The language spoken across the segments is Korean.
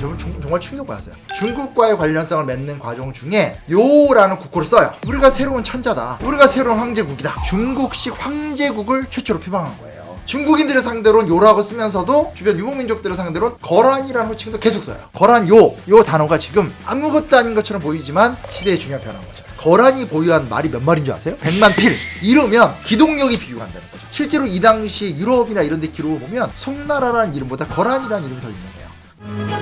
저는 정- 정말 충격받았어요. 중국과의 관련성을 맺는 과정 중에 요라는 국호를 써요. 우리가 새로운 천자다. 우리가 새로운 황제국이다. 중국식 황제국을 최초로 표방한 거예요. 중국인들을 상대로는 요라고 쓰면서도 주변 유목민족들을 상대로는 거란이라는 호칭도 계속 써요. 거란 요, 요 단어가 지금 아무것도 아닌 것처럼 보이지만 시대의 중요한 변화인 거죠. 거란이 보유한 말이 몇 말인 줄 아세요? 100만 필. 이러면 기동력이 비교한다는 거죠. 실제로 이 당시 유럽이나 이런 데 기록을 보면 송나라라는 이름보다 거란이라는 이름이 더 유명해요.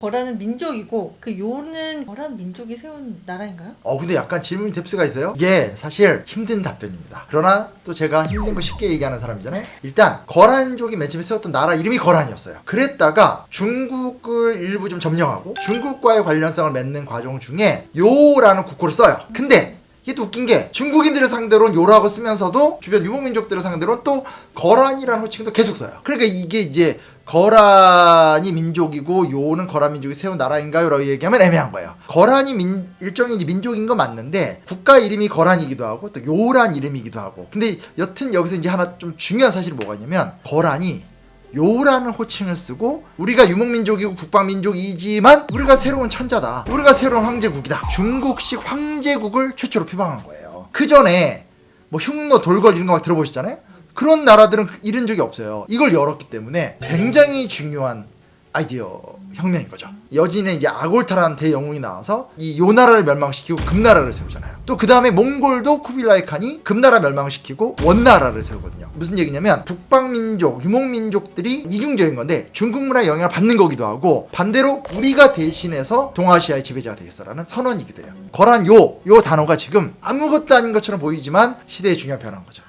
거라는 민족이고 그 요는 거란 민족이 세운 나라인가요? 어 근데 약간 질문이 뎁스가 있어요. 이게 사실 힘든 답변입니다. 그러나 또 제가 힘든 거 쉽게 얘기하는 사람이잖아요. 일단 거란족이 맨 처음에 세웠던 나라 이름이 거란이었어요. 그랬다가 중국을 일부 좀 점령하고 중국과의 관련성을 맺는 과정 중에 요라는 국호를 써요. 근데 이게 또 웃긴 게 중국인들을 상대로는 요라고 쓰면서도 주변 유목민족들을 상대로는 또 거란이라는 호칭도 계속 써요. 그러니까 이게 이제 거란이 민족이고 요는 거란 민족이 세운 나라인가요? 라고 얘기하면 애매한 거예요. 거란이 민, 일종의 민족인 건 맞는데 국가 이름이 거란이기도 하고 또 요란 이름이기도 하고 근데 여튼 여기서 이제 하나 좀 중요한 사실이 뭐가 있냐면 거란이 요라는 호칭을 쓰고 우리가 유목민족이고 북방민족이지만 우리가 새로운 천자다. 우리가 새로운 황제국이다. 중국식 황제국을 최초로 표방한 거예요. 그 전에 뭐 흉노, 돌걸 이런 거 막 들어보셨잖아요. 그런 나라들은 이런 적이 없어요. 이걸 열었기 때문에 굉장히 중요한 아이디어 혁명인 거죠. 여진에 이제 아골타라는 대영웅이 나와서 이 요 나라를 멸망시키고 금나라를 세우잖아요. 또 그 다음에 몽골도 쿠빌라이 칸이 금나라 멸망시키고 원나라를 세우거든요. 무슨 얘기냐면 북방민족, 유목민족들이 이중적인 건데 중국 문화의 영향을 받는 거기도 하고 반대로 우리가 대신해서 동아시아의 지배자가 되겠어라는 선언이기도 해요. 거란 요, 요 단어가 지금 아무것도 아닌 것처럼 보이지만 시대의 중요한 변화인 거죠.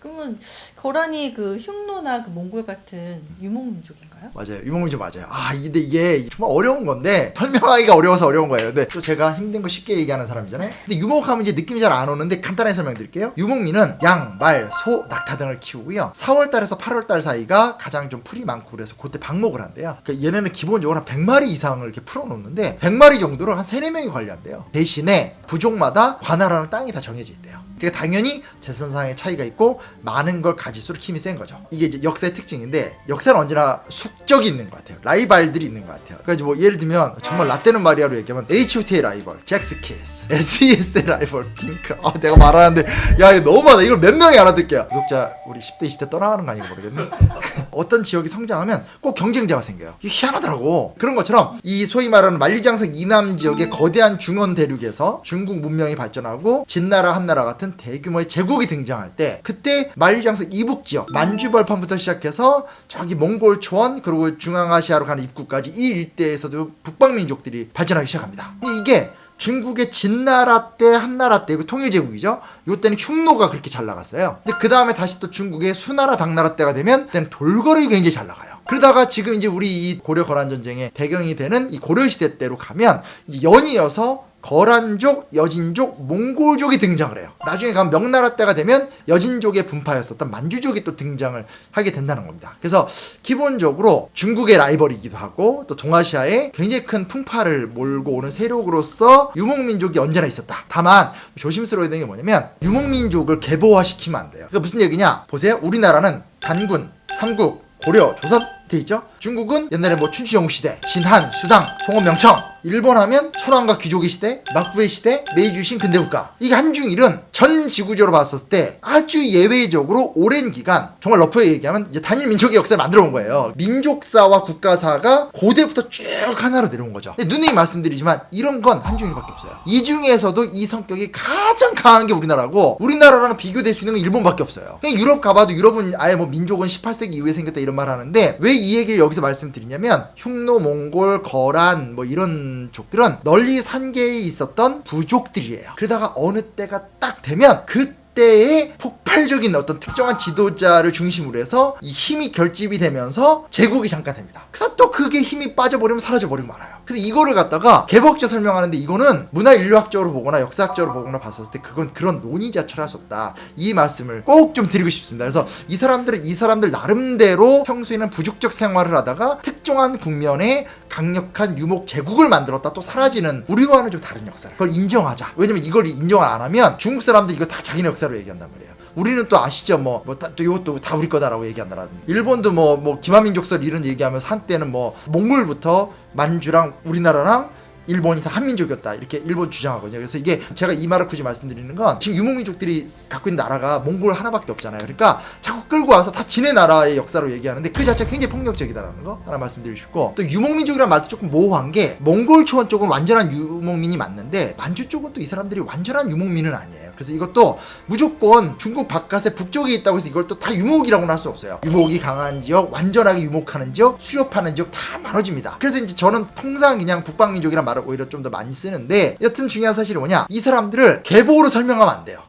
그러면 거란이 그 흉노 나 그 몽골 같은 유목민족인가요? 맞아요. 유목민족 맞아요. 아, 근데 이게 정말 어려운 건데 설명하기가 어려워서 어려운 거예요. 근데 또 제가 힘든 거 쉽게 얘기하는 사람이잖아요. 근데 유목하면 이제 느낌이 잘 안 오는데 간단하게 설명드릴게요. 유목민은 양, 말, 소, 낙타 등을 키우고요. 4월 달에서 8월 달 사이가 가장 좀 풀이 많고 그래서 그때 방목을 한대요. 그러니까 얘네는 기본적으로 한 100마리 이상을 이렇게 풀어놓는데 100마리 정도를 한 3, 4명이 관리한대요. 대신에 부족마다 관할하는 땅이 다 정해져 있대요. 그러니까 당연히 재산상의 차이가 있고 많은 걸 가질수록 힘이 센 거죠. 이게 이제 역사의 특징인데 역사는 언제나 숙적이 있는 것 같아요. 라이발들이 있는 것 같아요. 그러니까 뭐 예를 들면 정말 라떼는 마리아로 얘기하면 H.O.T의 라이벌 잭스키스, S.E.S의 라이벌 핑크. 아 내가 말하는데 야 이거 너무 많아. 이걸 몇 명이 알아듣게요. 구독자 우리 10대 20대 떠나가는 거 아닌가 모르겠네. 어떤 지역이 성장하면 꼭 경쟁자가 생겨요. 이게 희한하더라고. 그런 것처럼 이 소위 말하는 만리장성 이남 지역의 거대한 중원 대륙에서 중국 문명이 발전하고 진나라 한나라 같은 대규모의 제국이 등장할 때 그때 만리장성 이북 지역 만주벌판 부터 시작해서 저기 몽골 초원 그리고 중앙아시아로 가는 입구까지 이 일대에서도 북방 민족들이 발전하기 시작합니다. 이게 중국의 진나라 때 한나라 때 이거 통일제국이죠. 요 때는 흉노가 그렇게 잘 나갔어요. 근데 그 다음에 다시 또 중국의 수나라 당나라 때가 되면 그때는 돌거리 굉장히 잘 나가요. 그러다가 지금 이제 우리 이 고려 거란 전쟁의 배경이 되는 이 고려 시대 때로 가면 이 연이어서 거란족, 여진족, 몽골족이 등장을 해요. 나중에 가면 명나라 때가 되면 여진족의 분파였었던 만주족이 또 등장을 하게 된다는 겁니다. 그래서 기본적으로 중국의 라이벌이기도 하고 또 동아시아에 굉장히 큰 풍파를 몰고 오는 세력으로서 유목민족이 언제나 있었다. 다만 조심스러워야 되는 게 뭐냐면 유목민족을 계보화시키면 안 돼요. 그러니까 무슨 얘기냐? 보세요. 우리나라는 단군, 삼국, 고려, 조선 돼 있죠? 중국은 옛날에 뭐 춘추영국 시대, 진한, 수당, 송원, 명청 일본 하면 천황과 귀족의 시대, 막부의 시대, 메이주신 근대국가. 이게 한중일은 전 지구적으로 봤었을 때 아주 예외적으로 오랜 기간 정말 러프하게 얘기하면 이제 단일 민족의 역사를 만들어 온 거예요. 민족사와 국가사가 고대부터 쭉 하나로 내려온 거죠. 근데 누누이 말씀드리지만 이런 건 한중일밖에 없어요. 이 중에서도 이 성격이 가장 강한 게 우리나라고 우리나라랑 비교될 수 있는 건 일본밖에 없어요. 그냥 유럽 가봐도 유럽은 아예 뭐 민족은 18세기 이후에 생겼다 이런 말 하는데 왜 이 얘기를 여기서 말씀드리냐면 흉노, 몽골, 거란 뭐 이런 족들은 널리 산계에 있었던 부족들이에요. 그러다가 어느 때가 딱 되면 그 때 이때의 폭발적인 어떤 특정한 지도자를 중심으로 해서 이 힘이 결집이 되면서 제국이 잠깐 됩니다. 그러다 또 그게 힘이 빠져버리면 사라져버리고 말아요. 그래서 이거를 갖다가 개복제 설명하는데 이거는 문화 인류학적으로 보거나 역사학적으로 보거나 봤었을 때 그건 그런 논의 자체를 할 수 없다. 이 말씀을 꼭 좀 드리고 싶습니다. 그래서 이 사람들은 이 사람들 나름대로 평소에는 부족적 생활을 하다가 특정한 국면에 강력한 유목 제국을 만들었다 또 사라지는 우리와는 좀 다른 역사를 그걸 인정하자. 왜냐면 이걸 인정 안 하면 중국 사람들 이거 다 자기네 역사 로 얘기한단 말이에요. 우리는 또 아시죠 뭐뭐또 이것도 다 우리 거다라고 얘기한다라든지 일본도 뭐뭐 기마민족설 이런 얘기하면서 한때는 뭐 몽골부터 만주랑 우리나라랑 일본이 다 한민족이었다 이렇게 일본 주장하거든요. 그래서 이게 제가 이 말을 굳이 말씀드리는 건 지금 유목민족들이 갖고 있는 나라가 몽골 하나밖에 없잖아요. 그러니까 자꾸 끌고 와서 다 지네 나라의 역사로 얘기하는데 그 자체가 굉장히 폭력적이다라는 거 하나 말씀드리고 싶고 또 유목민족이라는 말도 조금 모호한 게 몽골 초원 쪽은 완전한 유목민이 맞는데 만주 쪽은 또 이 사람들이 완전한 유목민은 아니에요. 그래서 이것도 무조건 중국 바깥에 북쪽에 있다고 해서 이걸 또 다 유목이라고는 할 수 없어요. 유목이 강한 지역, 완전하게 유목하는 지역, 수렵하는 지역 다 나눠집니다. 그래서 이제 저는 통상 그냥 북방민족이란 말을 오히려 좀 더 많이 쓰는데 여튼 중요한 사실이 뭐냐? 이 사람들을 계보로 설명하면 안 돼요.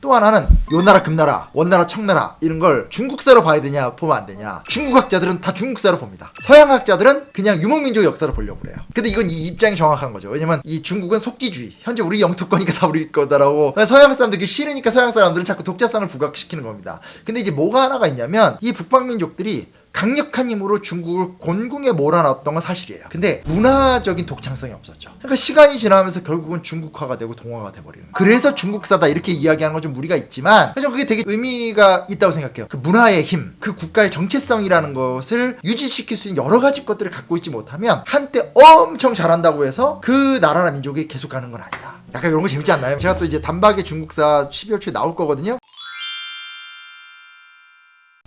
또 하나는 요나라 금나라 원나라 청나라 이런 걸 중국사로 봐야 되냐 보면 안 되냐. 중국 학자들은 다 중국사로 봅니다. 서양 학자들은 그냥 유목민족 역사로 보려고 그래요. 근데 이건 이 입장이 정확한 거죠. 왜냐면 이 중국은 속지주의. 현재 우리 영토권이니까 다 우리 거다라고. 서양 사람들이 싫으니까 서양 사람들은 자꾸 독자성을 부각시키는 겁니다. 근데 이제 뭐가 하나가 있냐면 이 북방민족들이 강력한 힘으로 중국을 곤궁에 몰아넣었던 건 사실이에요. 근데 문화적인 독창성이 없었죠. 그러니까 시간이 지나면서 결국은 중국화가 되고 동화가 돼버리는 거예요. 그래서 중국사다 이렇게 이야기하는 건 좀 무리가 있지만 사실 그게 되게 의미가 있다고 생각해요. 그 문화의 힘, 그 국가의 정체성이라는 것을 유지시킬 수 있는 여러 가지 것들을 갖고 있지 못하면 한때 엄청 잘한다고 해서 그 나라나 민족이 계속 가는 건 아니다. 약간 이런 거 재밌지 않나요? 제가 또 이제 단박에 중국사 12월 초에 나올 거거든요.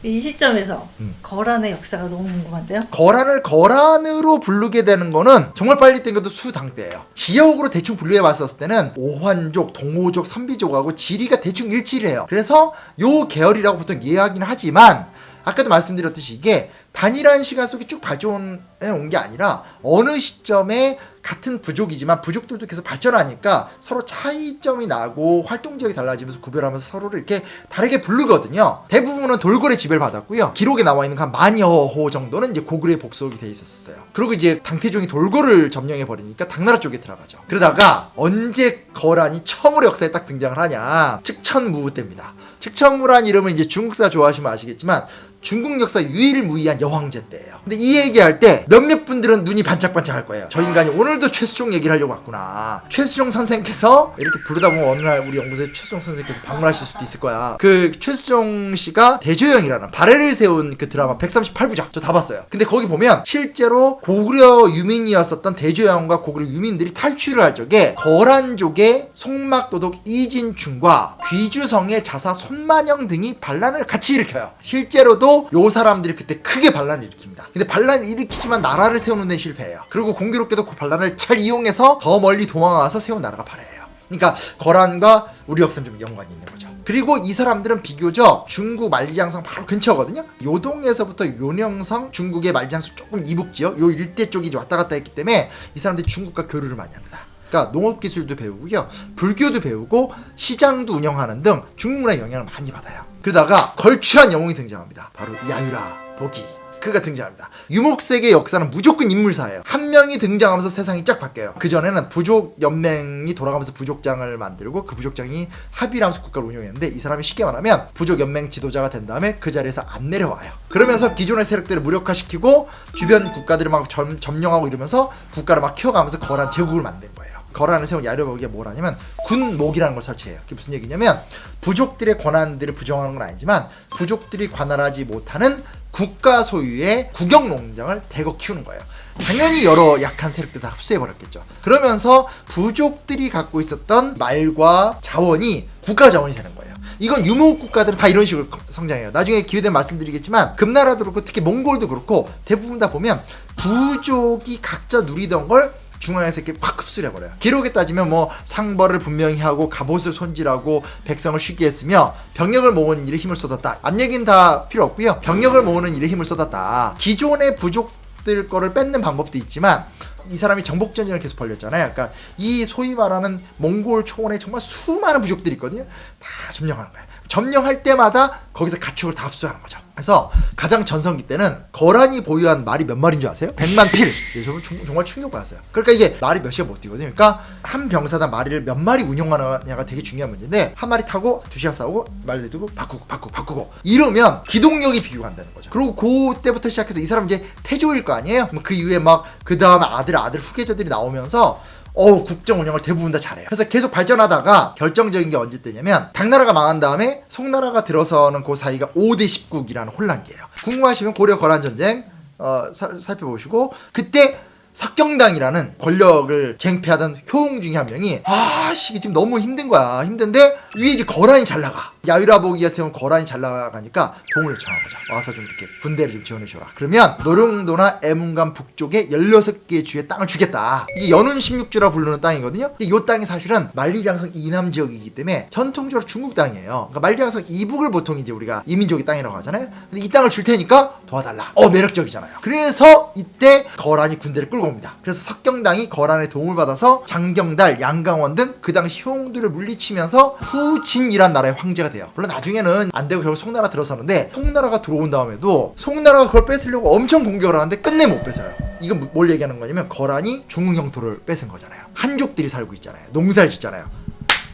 이 시점에서 음. 거란의 역사가 너무 궁금한데요. 거란을 거란으로 부르게 되는 거는 정말 빨리 땡겨도 수당 때예요. 지역으로 대충 분류해 봤었을 때는 오환족, 동호족, 선비족하고 지리가 대충 일치해요. 그래서 요 계열이라고 보통 이해하긴 하지만 아까도 말씀드렸듯이 이게 단일한 시간 속에 쭉 발전해 온 게 아니라 어느 시점에 같은 부족이지만 부족들도 계속 발전하니까 서로 차이점이 나고 활동 지역이 달라지면서 구별하면서 서로를 이렇게 다르게 부르거든요. 대부분은 돌고래 지배를 받았고요. 기록에 나와 있는 한 만여 호 정도는 이제 고구려에 복속이 돼 있었어요. 그리고 이제 당태종이 돌고를 점령해 버리니까 당나라 쪽에 들어가죠. 그러다가 언제 거란이 처음으로 역사에 딱 등장을 하냐? 측천무 때입니다. 측천무란 이름은 이제 중국사 좋아하시면 아시겠지만 중국 역사 유일무이한 여황제 때예요. 근데 이 얘기할 때 몇몇 분들은 눈이 반짝반짝할 거예요. 저 인간이 오늘도 최수종 얘기를 하려고 왔구나. 최수종 선생께서 이렇게 부르다 보면 어느 날 우리 연구소에 최수종 선생께서 방문하실 수도 있을 거야. 그 최수종 씨가 대조영이라는 발해를 세운 그 드라마 138부작 저 다 봤어요. 근데 거기 보면 실제로 고구려 유민이었었던 대조영과 고구려 유민들이 탈출을 할 적에 거란족의 송막도독 이진충과 귀주성의 자사 손만영 등이 반란을 같이 일으켜요. 실제로도 요 사람들이 그때 크게 반란을 일으킵니다. 근데 반란을 일으키지만 나라를 세우는 데 실패해요. 그리고 공교롭게도 그 반란을 잘 이용해서 더 멀리 도망와서 세운 나라가 발해예요. 그러니까 거란과 우리 역사는 좀 연관이 있는 거죠. 그리고 이 사람들은 비교적 중국 만리장성 바로 근처거든요. 요동에서부터 요령성 중국의 만리장성 조금 이북 지역 요 일대 쪽이 왔다 갔다 했기 때문에 이 사람들이 중국과 교류를 많이 합니다. 그러니까 농업 기술도 배우고요, 불교도 배우고 시장도 운영하는 등 중국 문화의 영향을 많이 받아요. 그러다가 걸출한 영웅이 등장합니다. 바로 야유라 보기. 그가 등장합니다. 유목세계 역사는 무조건 인물사예요. 한 명이 등장하면서 세상이 쫙 바뀌어요. 그 전에는 부족 연맹이 돌아가면서 부족장을 만들고 그 부족장이 합의를 하면서 국가를 운영했는데 이 사람이 쉽게 말하면 부족 연맹 지도자가 된 다음에 그 자리에서 안 내려와요. 그러면서 기존의 세력들을 무력화시키고 주변 국가들을 막 점, 점령하고 이러면서 국가를 막 키워가면서 거란 제국을 만든 거예요. 거란을 세운 야려복이 뭐라냐면 군목이라는 걸 설치해요. 그게 무슨 얘기냐면 부족들의 권한들을 부정하는 건 아니지만 부족들이 관할하지 못하는 국가 소유의 국영 농장을 대거 키우는 거예요. 당연히 여러 약한 세력들 다 흡수해 버렸겠죠. 그러면서 부족들이 갖고 있었던 말과 자원이 국가 자원이 되는 거예요. 이건 유목 국가들은 다 이런 식으로 성장해요. 나중에 기회 되면 말씀드리겠지만 금나라도 그렇고 특히 몽골도 그렇고 대부분 다 보면 부족이 각자 누리던 걸 중앙에서 이렇게 확 흡수를 해버려요. 기록에 따지면 뭐 상벌을 분명히 하고 갑옷을 손질하고 백성을 쉬게 했으며 병력을 모으는 일에 힘을 쏟았다. 앞 얘기는 다 필요 없고요. 병력을 모으는 일에 힘을 쏟았다. 기존의 부족들 거를 뺏는 방법도 있지만 이 사람이 정복 전쟁을 계속 벌렸잖아요. 그러니까 이 소위 말하는 몽골 초원에 정말 수많은 부족들이 있거든요. 다 점령하는 거예요. 점령할 때마다 거기서 가축을 다 흡수하는 거죠. 그래서 가장 전성기 때는 거란이 보유한 말이 몇 마리인 줄 아세요? 100만 필. 예, 저는 정- 정말 충격받았어요. 그러니까 이게 말이 몇 시간 못 뛰거든요. 그러니까 한 병사당 말을 몇 마리 운영하느냐가 되게 중요한 문제인데 한 마리 타고 두 시간 싸우고 말 내두고 바꾸고 바꾸고 바꾸고 이러면 기동력이 비교한다는 거죠. 그리고 그때부터 시작해서 이 사람 이제 태조일 거 아니에요? 그 이후에 막 그 다음에 아들 아들 후계자들이 나오면서 어 국정 운영을 대부분 다 잘해요. 그래서 계속 발전하다가 결정적인 게 언제 때냐면 당나라가 망한 다음에 송나라가 들어서는 그 사이가 5대 19기라는 혼란기예요. 궁금하시면 고려 거란 전쟁 어, 사- 살펴보시고 그때 석경당이라는 권력을 쟁패하던 효웅 중에 한 명이 아씨 지금 너무 힘든 거야 힘든데 위에 이제 거란이 잘 나가 야유라보기가 세운 거란이 잘 나가니까 동을 거죠 와서 좀 이렇게 군대를 좀 지원해 줘라. 그러면 노령도나 애문간 북쪽에 16개의 주의 땅을 주겠다. 이게 연운 16주라 부르는 땅이거든요. 이 땅이 사실은 만리장성 이남 지역이기 때문에 전통적으로 중국 땅이에요. 그러니까 만리장성 이북을 보통 이제 우리가 이민족의 땅이라고 하잖아요. 근데 이 땅을 줄 테니까 도와달라. 어 매력적이잖아요. 그래서 이때 거란이 군대를 끌고 옵니다. 그래서 석경당이 거란의 도움을 받아서 장경달 양강원 등 그 당시 효웅들을 물리치면서 후진이란 나라의 황제가 돼요 물론 나중에는 안 되고 결국 송나라 들어서는데 송나라가 들어온 다음에도 송나라가 그걸 뺏으려고 엄청 공격을 하는데 끝내 못 뺏어요 이건 뭘 얘기하는 거냐면 거란이 중국 영토를 뺏은 거잖아요 한족들이 살고 있잖아요 농사를 짓잖아요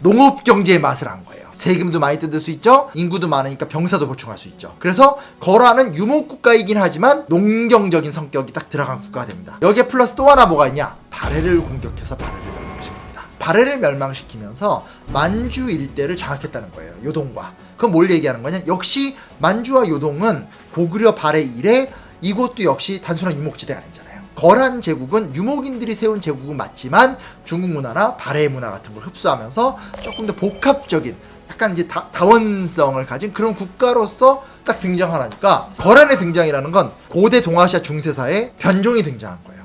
농업 경제의 맛을 안 거예요. 세금도 많이 뜯을 수 있죠. 인구도 많으니까 병사도 보충할 수 있죠. 그래서 거란은 유목 국가이긴 하지만 농경적인 성격이 딱 들어간 국가가 됩니다. 여기에 플러스 또 하나 뭐가 있냐? 바레를 공격해서 바레를 바레를 멸망시키면서 만주 일대를 장악했다는 거예요. 요동과. 그건 뭘 얘기하는 거냐? 역시 만주와 요동은 고구려 발해 이래 이곳도 역시 단순한 유목지대가 아니잖아요. 거란 제국은 유목인들이 세운 제국은 맞지만 중국 문화나 발해 문화 같은 걸 흡수하면서 조금 더 복합적인 약간 이제 다, 다원성을 가진 그런 국가로서 딱 등장하라니까 거란의 등장이라는 건 고대 동아시아 중세사에 변종이 등장한 거예요.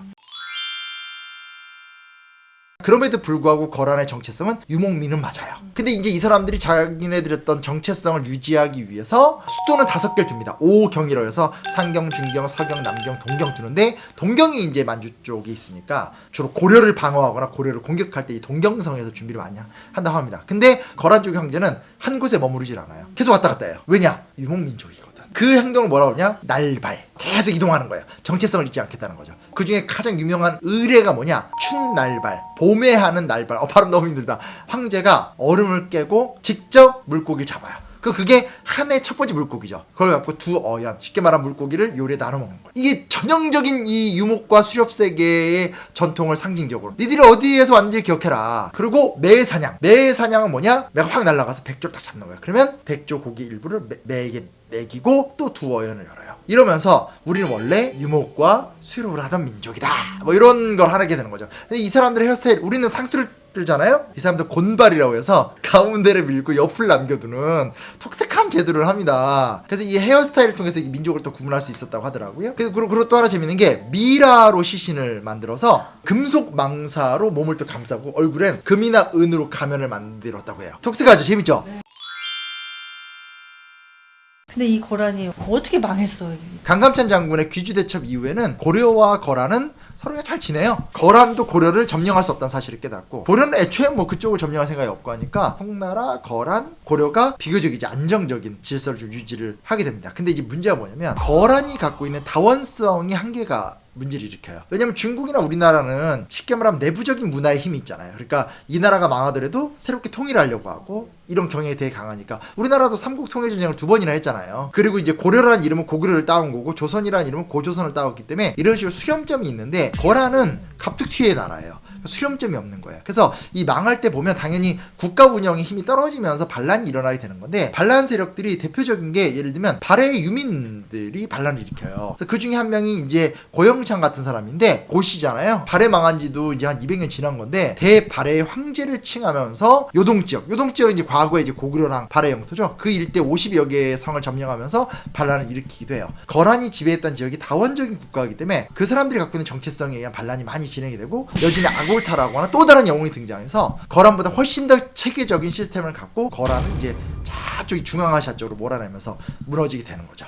그럼에도 불구하고 거란의 정체성은 유목민은 맞아요. 근데 이제 이 사람들이 자기네들이 했던 정체성을 유지하기 위해서 수도는 다섯 개를 둡니다. 오경이라 해서 상경, 중경, 서경, 남경, 동경 두는데 동경이 이제 만주 쪽에 있으니까 주로 고려를 방어하거나 고려를 공격할 때 이 동경성에서 준비를 많이 한다고 합니다. 근데 거란 쪽 형제는 한 곳에 머무르질 않아요. 계속 왔다 갔다 해요. 왜냐? 유목민족이거든. 그 행동을 뭐라고 하냐? 날발. 계속 이동하는 거예요. 정체성을 잊지 않겠다는 거죠. 그 중에 가장 유명한 의례가 뭐냐? 춘날발. 봄에 하는 날발. 어, 발음 너무 힘들다. 황제가 얼음을 깨고 직접 물고기를 잡아요. 그 그게 한 해 첫 번째 물고기죠. 그걸 갖고 두 어연, 쉽게 말하면 물고기를 요리에 나눠 먹는 거예요. 이게 전형적인 이 유목과 수렵 세계의 전통을 상징적으로 니들이 어디에서 왔는지 기억해라. 그리고 매 사냥. 매 사냥은 뭐냐? 매가 확 날아가서 백조를 딱 잡는 거예요. 그러면 백조 고기 일부를 매, 매에게 먹이고 또 두 어연을 열어요. 이러면서 우리는 원래 유목과 수렵을 하던 민족이다. 뭐 이런 걸 하게 되는 거죠. 근데 이 사람들의 헤어스타일, 우리는 상투를 들잖아요? 이 사람들 곤발이라고 해서 가운데를 밀고 옆을 남겨두는 독특한 제도를 합니다. 그래서 이 헤어스타일을 통해서 이 민족을 또 구분할 수 있었다고 하더라고요. 그리고, 그리고, 또 하나 재밌는 게 미라로 시신을 만들어서 금속 망사로 몸을 또 감싸고 얼굴엔 금이나 은으로 가면을 만들었다고 해요. 독특하죠? 재밌죠? 근데 이 거란이 어떻게 망했어요? 강감찬 장군의 귀주 대첩 이후에는 고려와 거란은 서로가 잘 지내요. 거란도 고려를 점령할 수 없다는 사실을 깨닫고 고려는 애초에 뭐 그쪽을 점령할 생각이 없고 하니까 송나라, 거란, 고려가 비교적 이제 안정적인 질서를 좀 유지를 하게 됩니다. 근데 이제 문제가 뭐냐면 거란이 갖고 있는 다원성이 한계가 문제를 일으켜요. 왜냐면 중국이나 우리나라는 쉽게 말하면 내부적인 문화의 힘이 있잖아요. 그러니까 이 나라가 망하더라도 새롭게 통일하려고 하고 이런 경향이 되게 강하니까 우리나라도 삼국 통일 전쟁을 두 번이나 했잖아요. 그리고 이제 고려라는 이름은 고구려를 따온 거고 조선이라는 이름은 고조선을 따왔기 때문에 이런 식으로 수렴점이 있는데 거란은 갑툭튀의 나라예요. 수렴점이 없는 거예요. 그래서 이 망할 때 보면 당연히 국가 운영의 힘이 떨어지면서 반란이 일어나게 되는 건데 반란 세력들이 대표적인 게 예를 들면 발해 유민들이 반란을 일으켜요. 그래서 그 중에 한 명이 이제 고영창 같은 사람인데 고시잖아요. 발해 망한 지도 이제 한 200년 지난 건데 대발해 황제를 칭하면서 요동 지역, 요동 지역 이제 과거에 이제 고구려랑 발해 영토죠. 그 일대 50여 개의 성을 점령하면서 반란을 일으키기도 해요. 거란이 지배했던 지역이 다원적인 국가이기 때문에 그 사람들이 갖고 있는 정체성에 의한 반란이 많이 진행이 되고 여진의 아골타라고 하는 또 다른 영웅이 등장해서 거란보다 훨씬 더 체계적인 시스템을 갖고 거란은 이제 저쪽이 중앙아시아 쪽으로 몰아내면서 무너지게 되는 거죠.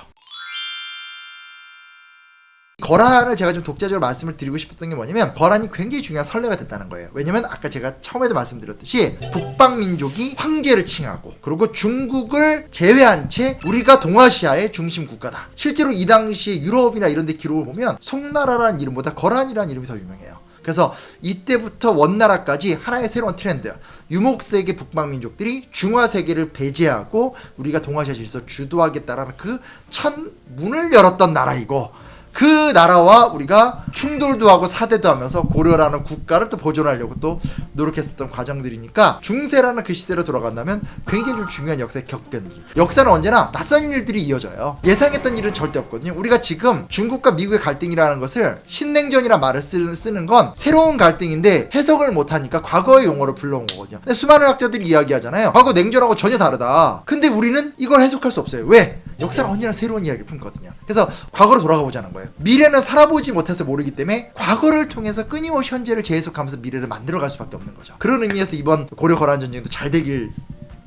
거란을 제가 좀 독자적으로 말씀을 드리고 싶었던 게 뭐냐면 거란이 굉장히 중요한 선례가 됐다는 거예요. 왜냐면 아까 제가 처음에도 말씀드렸듯이 북방 민족이 황제를 칭하고 그리고 중국을 제외한 채 우리가 동아시아의 중심 국가다. 실제로 이 당시에 유럽이나 이런 데 기록을 보면 송나라라는 이름보다 거란이라는 이름이 더 유명해요. 그래서 이때부터 원나라까지 하나의 새로운 트렌드. 유목세계 북방 민족들이 중화 세계를 배제하고 우리가 동아시아 질서 주도하겠다라는 그 첫 문을 열었던 나라이고 그 나라와 우리가 충돌도 하고 사대도 하면서 고려라는 국가를 또 보존하려고 또 노력했었던 과정들이니까 중세라는 그 시대로 돌아간다면 굉장히 좀 중요한 역사의 격변기. 역사는 언제나 낯선 일들이 이어져요. 예상했던 일은 절대 없거든요. 우리가 지금 중국과 미국의 갈등이라는 것을 신냉전이라 말을 쓰는, 건 새로운 갈등인데 해석을 못하니까 과거의 용어로 불러온 거거든요. 근데 수많은 학자들이 이야기하잖아요. 과거 냉전하고 전혀 다르다. 근데 우리는 이걸 해석할 수 없어요. 왜? 역사는 언제나 새로운 이야기를 품거든요. 그래서 과거로 돌아가 보자는 거예요. 미래는 살아보지 못해서 모르기 때문에 과거를 통해서 끊임없이 현재를 재해석하면서 미래를 만들어갈 수밖에 없는 거죠. 그런 의미에서 이번 고려 거란 전쟁도 잘 되길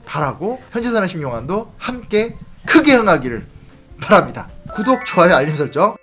바라고 현재 사는 심용환도 함께 크게 흥하기를 바랍니다. 구독, 좋아요, 알림 설정